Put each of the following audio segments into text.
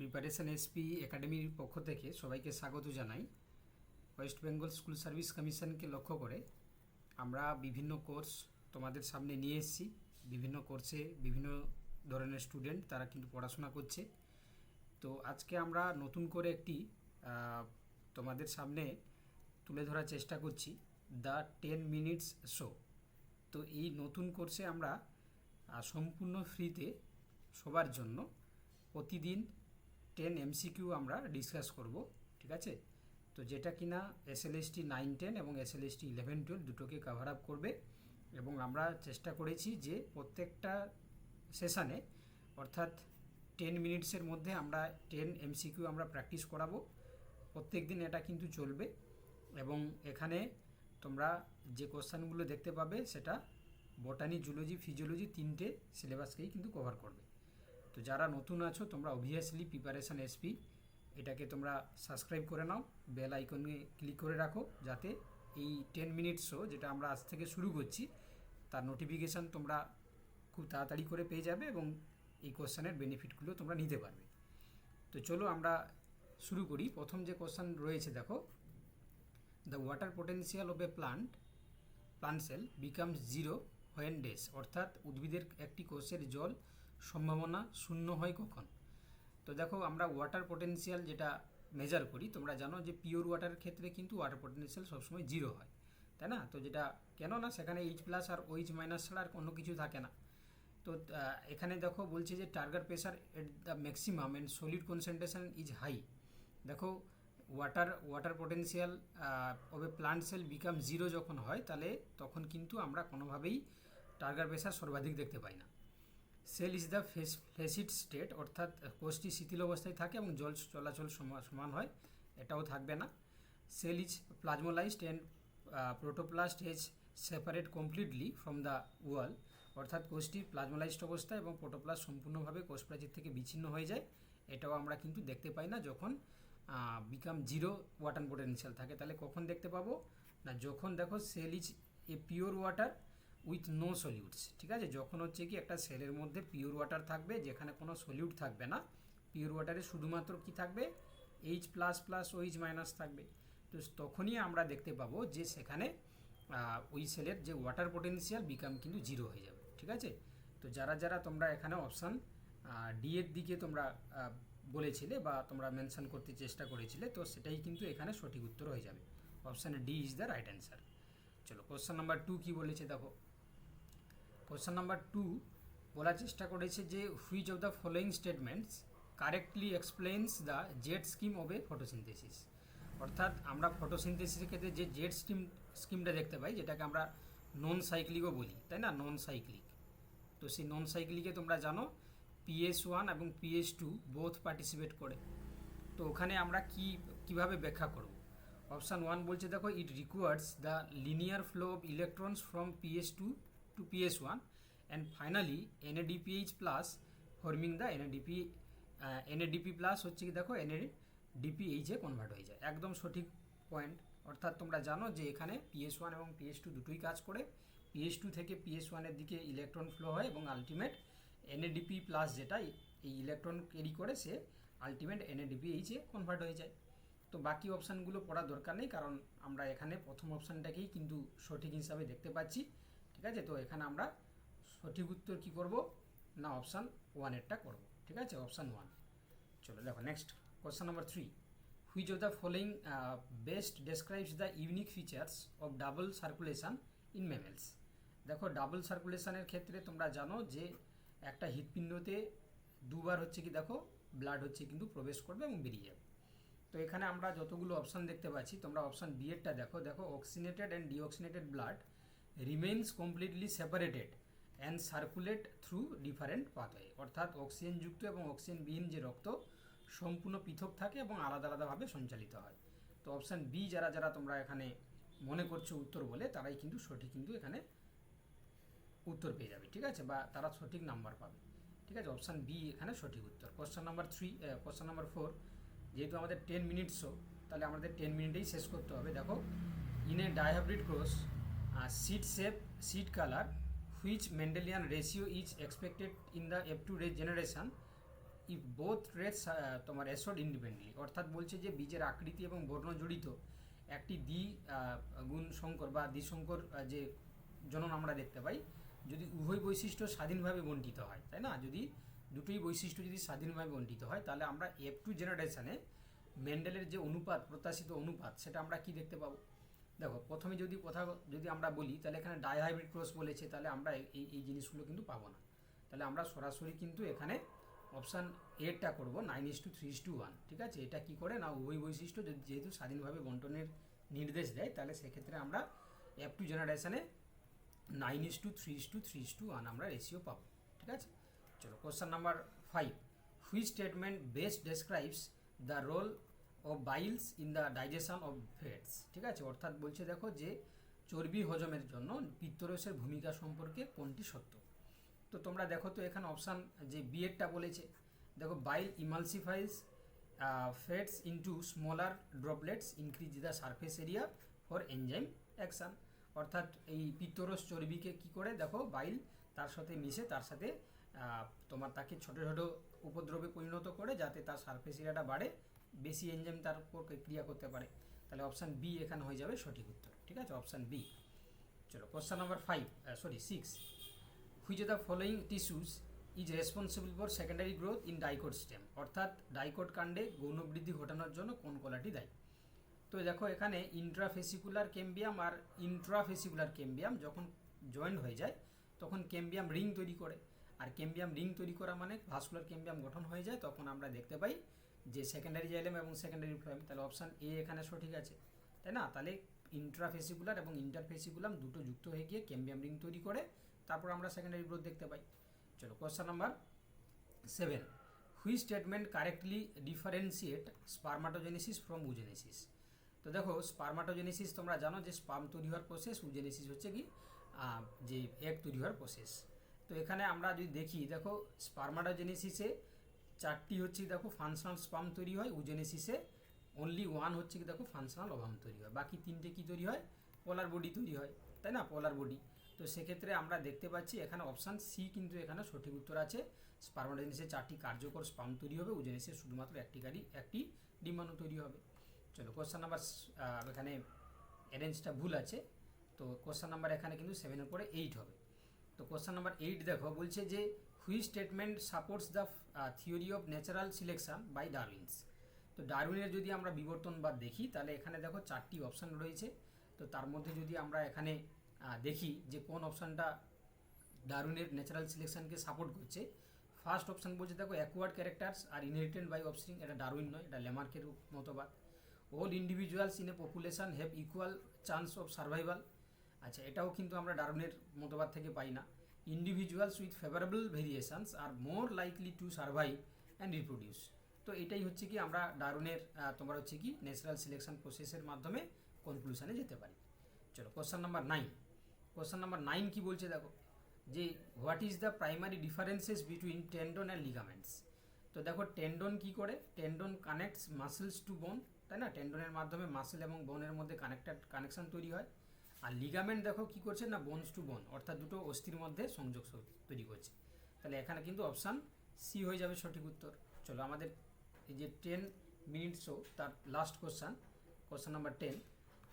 Preparation SP একাডেমির পক্ষ থেকে সবাইকে স্বাগত জানাই। ওয়েস্ট বেঙ্গল স্কুল সার্ভিস কমিশনকে লক্ষ্য করে আমরা বিভিন্ন কোর্স তোমাদের সামনে নিয়ে এসেছি। বিভিন্ন কোর্সে বিভিন্ন ধরনের স্টুডেন্ট তারা কিন্তু পড়াশোনা করছে। তো আজকে আমরা নতুন করে একটি তোমাদের সামনে তুলে ধরার চেষ্টা করছি দ্য টেন মিনিটস শো তো এই নতুন কোর্সে আমরা সম্পূর্ণ ফ্রিতে সবার জন্য প্রতিদিন টেন এমসিকিউ আমরা ডিসকাস করব, ঠিক আছে? তো যেটা কিনা S L S T nine ten এবং S L S T eleven twelve দুটোকে কভার আপ করবে এবং আমরা চেষ্টা করেছি যে প্রত্যেকটা সেশানে অর্থাৎ টেন মিনিটসের মধ্যে আমরা টেন এমসিকিউ আমরা প্র্যাকটিস করাবো। প্রত্যেক দিন এটা কিন্তু চলবে এবং এখানে তোমরা যে কোশ্চানগুলো দেখতে পাবে সেটা বটানি জুলজি ফিজিওলজি তিনটে সিলেবাসকেই কিন্তু কভার করবে। তো যারা নতুন আছো, তোমরা অবভিয়াসলি প্রিপারেশন এসপি এটাকে তোমরা সাবস্ক্রাইব করে নাও বেল আইকনে ক্লিক করে রাখো, যাতে এই টেন মিনিট শো যেটা আমরা আজ থেকে শুরু করছি, তার নোটিফিকেশান তোমরা খুব তাড়াতাড়ি করে পেয়ে যাবে এবং এই কোশ্চেনের বেনিফিটগুলো তোমরা নিতে পারবে। তো চলো আমরা শুরু করি। প্রথম যে কোশ্চেন রয়েছে, দেখো। The water potential of a plant plant cell becomes zero when does অর্থাৎ উদ্ভিদের একটি কোষের জল সম্ভাবনা শূন্য হয় কখন? তো দেখো, আমরা ওয়াটার পোটেন্সিয়াল যেটা মেজার করি, তোমরা জানো যে পিওর ওয়াটারের ক্ষেত্রে কিন্তু ওয়াটার পোটেন্সিয়াল সবসময় জিরো হয়, তাই না? তো যেটা কেন না, সেখানে এইচ প্লাস আর ওইচ মাইনাস ছাড়া আর কোনো কিছু থাকে না। তো এখানে দেখো বলছে যে target pressure at the maximum and solid concentration is high দেখো water water potential ওবে plant cell become zero যখন হয়, তাহলে তখন কিন্তু আমরা কোনোভাবেই টার্গেট প্রেশার সর্বাধিক দেখতে পাই না। Cell is the face flaccid state অর্থাৎ কোষটি শিথিল অবস্থায় থাকে এবং জল চলাচল সমা- সমান হয়, এটাও থাকবে না। Cell is plasmolysed and protoplast has separate completely from the wall অর্থাৎ কোষটি প্লাজমোলাইজড অবস্থা এবং প্রোটোপ্লাস্ট সম্পূর্ণভাবে কোষ প্রাচীর থেকে বিচ্ছিন্ন হয়ে যায়, এটাও আমরা কিন্তু দেখতে পাই না যখন বিকাম জিরো ওয়াটার পোটেনশিয়াল থাকে। তাহলে কখন দেখতে পাবো? না, যখন দেখো cell is a pure water with no solutes, ঠিক আছে? যখন হচ্ছে কি একটা সেলের মধ্যে পিওর ওয়াটার থাকবে, যেখানে কোনো সলিউট থাকবে না পিওর ওয়াটারে শুধুমাত্র কি থাকবে? H plus plus OH minus থাকবে। তো তখনই আমরা দেখতে পাবো যে সেখানে ওই সেলের যে ওয়াটার পোটেনশিয়াল বিকাম কিন্তু জিরো হয়ে যাবে, ঠিক আছে? তো যারা যারা তোমরা এখানে অপশান ডি এর দিকে তোমরা বলেছিলে বা তোমরা মেনশন করতে চেষ্টা করেছিলে, তো সেটাই কিন্তু এখানে সঠিক উত্তর হয়ে যাবে। Option D is the right answer চলো কোশ্চেন নাম্বার টু কী বলেছে দেখো। কোশ্চেন নাম্বার টু বলার চেষ্টা করেছে যে which of the following statements correctly explains the Z scheme of a photosynthesis অর্থাৎ আমরা ফটোসিনথেসিসের ক্ষেত্রে যে জেড স্কিম স্কিমটা দেখতে পাই, যেটাকে আমরা নন সাইক্লিকও বলি, তাই না? নন সাইক্লিক তো সেই নন সাইক্লিকে তোমরা জানো পিএস ওয়ান এবং পিএস টু বোথ পার্টিসিপেট করে। তো ওখানে আমরা কি, কীভাবে ব্যাখ্যা করব? অপশান ওয়ান বলছে, দেখো it requires the linear flow of electrons from PS two to PS one and finally NADPH plus forming the NADP NADP plus হচ্ছে কি দেখো এনএডিপিএইচে কনভার্ট হয়ে যায়। একদম সঠিক পয়েন্ট অর্থাৎ তোমরা জানো যে এখানে পিএস ওয়ান এবং পিএস টু দুটোই কাজ করে। পিএস টু থেকে পিএস ওয়ানের দিকে ইলেকট্রন ফ্লো হয় এবং আলটিমেট এনএডিপি প্লাস যেটা, এই ইলেকট্রন ক্যারি করে, সে আলটিমেট এনএডিপিএইচে কনভার্ট হয়ে যায়। তো বাকি অপশানগুলো পড়ার দরকার নেই, কারণ আমরা এখানে প্রথম অপশানটাকেই কিন্তু সঠিক হিসাবে দেখতে পাচ্ছি। ঠিক আছে? তো এখানে আমরা সঠিক উত্তর কি করব? না অপশান ওয়ানেরটা করব। ঠিক আছে? অপশান ওয়ান চলো, দেখো next question number three which of the following best describes the unique features of double circulation in mammals দেখো ডাবল সার্কুলেশনের ক্ষেত্রে তোমরা জানো যে একটা হৃৎপিণ্ডতে দুবার হচ্ছে কি দেখো ব্লাড হচ্ছে কিন্তু প্রবেশ করবে এবং বেরিয়ে যাবে। তো এখানে আমরা যতগুলো অপশান দেখতে পাচ্ছি, তোমরা অপশান বি দেখো। দেখো oxygenated and deoxygenated blood remains completely separated and circulate through different pathway অর্থাৎ অক্সিজেনযুক্ত এবং অক্সিজেনবিহীন যে রক্ত, সম্পূর্ণ পৃথক থাকে এবং আলাদা আলাদাভাবে সঞ্চালিত হয়। তো অপশান বি যারা যারা তোমরা এখানে মনে করছ উত্তর বলে, তারাই কিন্তু সঠিক কিন্তু এখানে উত্তর পেয়ে যাবে, ঠিক আছে? বা তারা সঠিক নাম্বার পাবে, ঠিক আছে? অপশান বি এখানে সঠিক উত্তর। Question number three question number four যেহেতু আমাদের টেন মিনিট শো তাহলে আমাদের টেন মিনিটেই শেষ করতে হবে। দেখো in a dihybrid cross seed shape seed colour which Mendelian ratio is expected in the F two ray generation if both traits তোমার অ্যাসোড ইন্ডিপেন্ডেন্টলি অর্থাৎ বলছে যে বীজের আকৃতি এবং বর্ণ জড়িত একটি দ্বি গুণ সংকর বা দ্বিসংকর যে জনন আমরা দেখতে পাই, যদি উভয় বৈশিষ্ট্য স্বাধীনভাবে বণ্টিত হয়, তাই না? যদি দুটোই বৈশিষ্ট্য যদি স্বাধীনভাবে বণ্টিত হয়, তাহলে আমরা এফ টু জেনারেশানে মেন্ডেলের যে অনুপাত, প্রত্যাশিত অনুপাত, সেটা আমরা কি দেখতে পাবো? দেখো, প্রথমে যদি কথা যদি আমরা বলি, তাহলে এখানে ডাইহাইব্রিড ক্রস বলেছে, তাহলে আমরা এই এই জিনিসগুলো কিন্তু পাবো না। তাহলে আমরা সরাসরি কিন্তু এখানে অপশান এরটা করব nine is to three is to one ঠিক আছে? এটা কি করে? না, উভয় বৈশিষ্ট্য যদি যেহেতু স্বাধীনভাবে বন্টনের নির্দেশ দেয়, তাহলে সেক্ষেত্রে আমরা F two জেনারেশানে nine is to three is to three is to one আমরা রেশিও পাবো, ঠিক আছে? চলো question number five which statement best describes the role of biles in the digestion of fats ঠিক আছে? অর্থাৎ বলছে দেখো যে চর্বি হজমের জন্য পিত্তরসের ভূমিকা সম্পর্কে কোনটি সত্য? তো তোমরা দেখো তো এখানে অপশান যে বিএডটা বলেছে, দেখো bile emulsifies fats into smaller droplets increase the surface area for enzyme action অর্থাৎ এই পিত্তরস চর্বিকে কি করে? দেখো বাইল তার সাথে মিশে, তার সাথে তোমার তাকে ছোট ছোট উপদ্রবে পরিণত করে যাতে তার সারফেস এরিয়াটা বাড়ে বেশি এনজাইম তার উপর ক্রিয়া করতে পারে, তাহলে অপশান বি এখানে হয়ে যাবে সঠিক উত্তর, ঠিক আছে? অপশান বি চলো question number five sorry six which the following tissues is responsible for secondary growth in dicot stem অর্থাৎ ডাইকোট কাণ্ডে গৌণ বৃদ্ধি ঘটানোর জন্য কোন কলাটি দায়ী? তো দেখো, এখানে ইন্ট্রাফেসিকুলার কেম্বিয়াম আর ইন্ট্রাফেসিকুলার কেম্বিয়াম যখন জয়েন্ট হয়ে যায়, তখন কেম্বিয়াম রিং তৈরি করে। আর কেম্বিয়াম রিং তৈরি করা মানে ভাস্কুলার কেম্বিয়াম গঠন হয়ে যায়, তখন আমরা দেখতে পাই যে সেকেন্ডারি জাইলেম এবং সেকেন্ডারি ফ্লোয়েম তাহলে অপশান এ এখানে সঠিক আছে। তাই না? তাহলে ইন্ট্রাফেসিকুলার এবং ইন্টারফেসিকুলাম দুটো যুক্ত হয়ে গিয়ে কেম্বিয়াম রিং তৈরি করে, তারপর আমরা সেকেন্ডারি গ্রোথ দেখতে পাই। চলো question number seven which statement correctly differentiate spermatogenesis from oogenesis তো দেখো স্পার্মাটোজেনেসিস তোমরা জানো যে স্পার্ম তৈরি হওয়ার প্রসেস উজেনেসিস হচ্ছে কি? যে এক তৈরি হওয়ার প্রসেস তো এখানে আমরা যদি দেখি, দেখো স্পার্মাটোজেনেসিসে চারটি হচ্ছে দেখো ফাংশনাল স্পাম তৈরি হয় উজেনেসিসে অনলি ওয়ান হচ্ছে কি দেখো ফাংশনাল অভাম তৈরি হয়। বাকি তিনটে কি তৈরি হয়? পোলার বডি তৈরি হয়, তাই না? পোলার বডি তো সেক্ষেত্রে আমরা দেখতে পাচ্ছি এখানে অপশান সি কিন্তু এখানে সঠিক উত্তর আছে। স্পার্মাটোজেনেসিসে চারটি কার্যকর স্পাম তৈরি হবে উজেনেসিসে শুধুমাত্র একটি গাড়ি, একটি ডিম্বাণু তৈরি হবে। চলো কোশ্চেন নাম্বার এখানে অ্যারেঞ্জটা ভুল আছে। তো কোশ্চেন নাম্বার এখানে কিন্তু সেভেনের পরে এইট হবে। তো কোশ্চেন নাম্বার এইট দেখো, বলছে যে which statement supports the theory of natural selection by Darwin's তো ডারউইনের যদি আমরা বিবর্তনবাদ দেখি, তাহলে এখানে দেখো চারটি অপশান রয়েছে। তো তার মধ্যে যদি আমরা এখানে দেখি যে কোন অপশানটা ডারউইনের ন্যাচারাল সিলেকশনকে সাপোর্ট করছে ফার্স্ট অপশান বলছে দেখো acquired characters are inherited by offspring এটা ডারউইন নয়, এটা লেমার্কের মতবাদ। All individuals in a population have equal chance of survival আচ্ছা এটাও কিন্তু আমরা ডারউইনের মতবাদ থেকে পাই না। Individuals with favourable variations are more likely to survive and reproduce তো এটাই হচ্ছে কি আমরা ডারউইনের আহ, তোমার হচ্ছে কি ন্যাচারাল সিলেকশন প্রসেসের মাধ্যমে কনক্লুশনে যেতে পারি। চলো question number nine question number nine কি বলছে দেখো? যে what is the primary differences between tendon and ligaments তো দেখো টেন্ডন কি করে? টেন্ডন কানেক্টস মাসেলস টু বোন তাই না? টেন্ডনের মাধ্যমে মাসেল এবং বোনের মধ্যে কানেক্টেড কানেকশন তৈরি হয়। আর লিগামেন্ট দেখো কি করছে না বোনস টু বোন অর্থাৎ দুটো অস্থির মধ্যে সংযোগ তৈরি করছে। তাহলে এখানে কিন্তু অপশান সি হয়ে যাবে সঠিক উত্তর। চলো আমাদের এই যে টেন মিনিট শো তার last question question number ten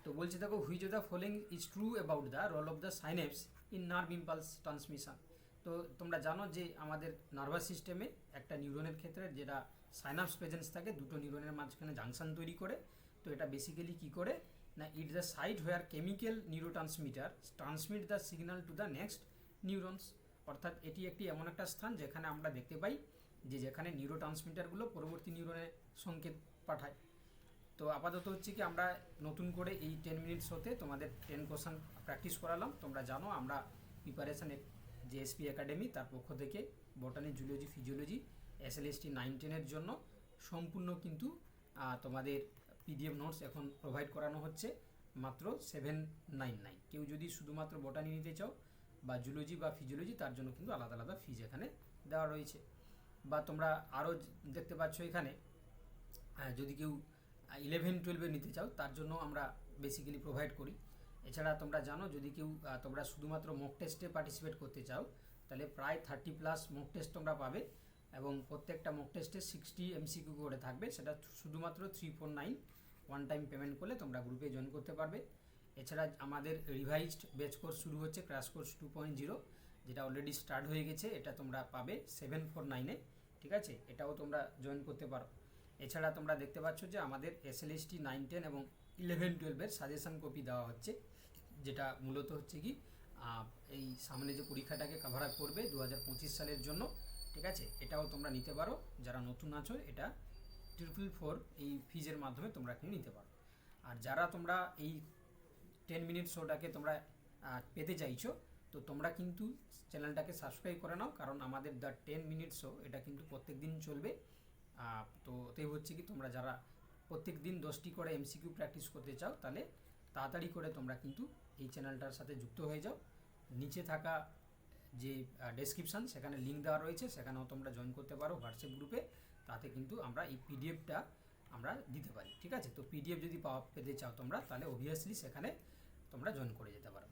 তো বলছে দেখো which of the following is true about the role of the synapses in nerve impulse transmission তো তোমরা জানো যে আমাদের নার্ভাস সিস্টেমে একটা নিউরনের ক্ষেত্রে যেটা সাইনাপস প্রেজেন্স থাকে, দুটো নিউরনের মাঝখানে জাংশন তৈরি করে। তো এটা বেসিক্যালি কি করে? না it the site where chemical neurotransmitter transmit the signal to the next neurons অর্থাৎ এটি একটি এমন একটা স্থান যেখানে আমরা দেখতে পাই যে যেখানে নিউরো ট্রান্সমিটারগুলো পরবর্তী নিউরনে সংকেত পাঠায়। তো আপাতত হচ্ছে কি আমরা নতুন করে এই টেন মিনিটস হতে তোমাদের টেন কোশ্চেন প্র্যাকটিস করালাম। তোমরা জানো আমরা প্রিপারেশন জেএসপি একাডেমি তার পক্ষ থেকে botany zoology physiology S L S T nine টেনের জন্য সম্পূর্ণ কিন্তু তোমাদের পিডিএফ নোটস এখন প্রোভাইড করানো হচ্ছে মাত্র সেভেন নাইন নাইন কেউ যদি শুধুমাত্র বটানি নিতে চাও বা জুলজি বা ফিজিওলজি তার জন্য কিন্তু আলাদা আলাদা ফিজ এখানে দেওয়া রয়েছে। বা তোমরা আরও দেখতে পাচ্ছ এখানে যদি কেউ ইলেভেন টুয়েলভে নিতে চাও, তার জন্য আমরা বেসিক্যালি প্রোভাইড করি। এছাড়া তোমরা জানো, যদি কেউ তোমরা শুধুমাত্র মক টেস্টে পার্টিসিপেট করতে চাও, তাহলে প্রায় থার্টি প্লাস মক টেস্ট তোমরা পাবে এবং প্রত্যেকটা মক টেস্টে সিক্সটি এমসিকিউ করে থাকবে। সেটা শুধুমাত্র three four nine one time payment করলে তোমরা গ্রুপে জয়েন করতে পারবে। এছাড়া আমাদের রিভাইজড বেচ কোর্স শুরু হচ্ছে crash course two point zero যেটা অলরেডি স্টার্ট হয়ে গেছে, এটা তোমরা পাবে সেভেন ফোর নাইনে ঠিক আছে? এটাও তোমরা জয়েন করতে পারো। এছাড়া তোমরা দেখতে পাচ্ছ যে আমাদের S L S T nine ten এবং ইলেভেন টুয়েলভের সাজেশন কপি দেওয়া হচ্ছে, যেটা মূলত হচ্ছে কি এই সামনে যে পরীক্ষাটাকে কাভার আপ করবে দু হাজার পঁচিশ সালের জন্য, ঠিক আছে? এটাও তোমরা নিতে পারো। যারা নতুন আছো, এটা ট্রিপল ফোর এই ফিজের মাধ্যমে তোমরা কিন্তু নিতে পারো। আর যারা তোমরা এই টেন মিনিট শোটাকে তোমরা পেতে চাইছো, তো তোমরা কিন্তু চ্যানেলটাকে সাবস্ক্রাইব করে নাও, কারণ আমাদের দ্য টেন মিনিট শো এটা কিন্তু প্রত্যেক দিন চলবে তো ওতে হচ্ছে কি তোমরা যারা প্রত্যেক দিন দশটি করে এমসিকিউ প্র্যাকটিস করতে চাও, তাহলে তাড়াতাড়ি করে তোমরা কিন্তু এই চ্যানেলটার সাথে যুক্ত হয়ে যাও। নিচে থাকা যে ডেসক্রিপশান সেখানে লিঙ্ক দেওয়া রয়েছে, সেখানেও তোমরা জয়েন করতে পারো হোয়াটসঅ্যাপ গ্রুপে তাতে কিন্তু আমরা এই পিডিএফটা আমরা দিতে পারি, ঠিক আছে? তো পিডিএফ যদি পাওয়া পেতে চাও তোমরা, তাহলে অবভিয়াসলি সেখানে তোমরা জয়েন করে যেতে পারো।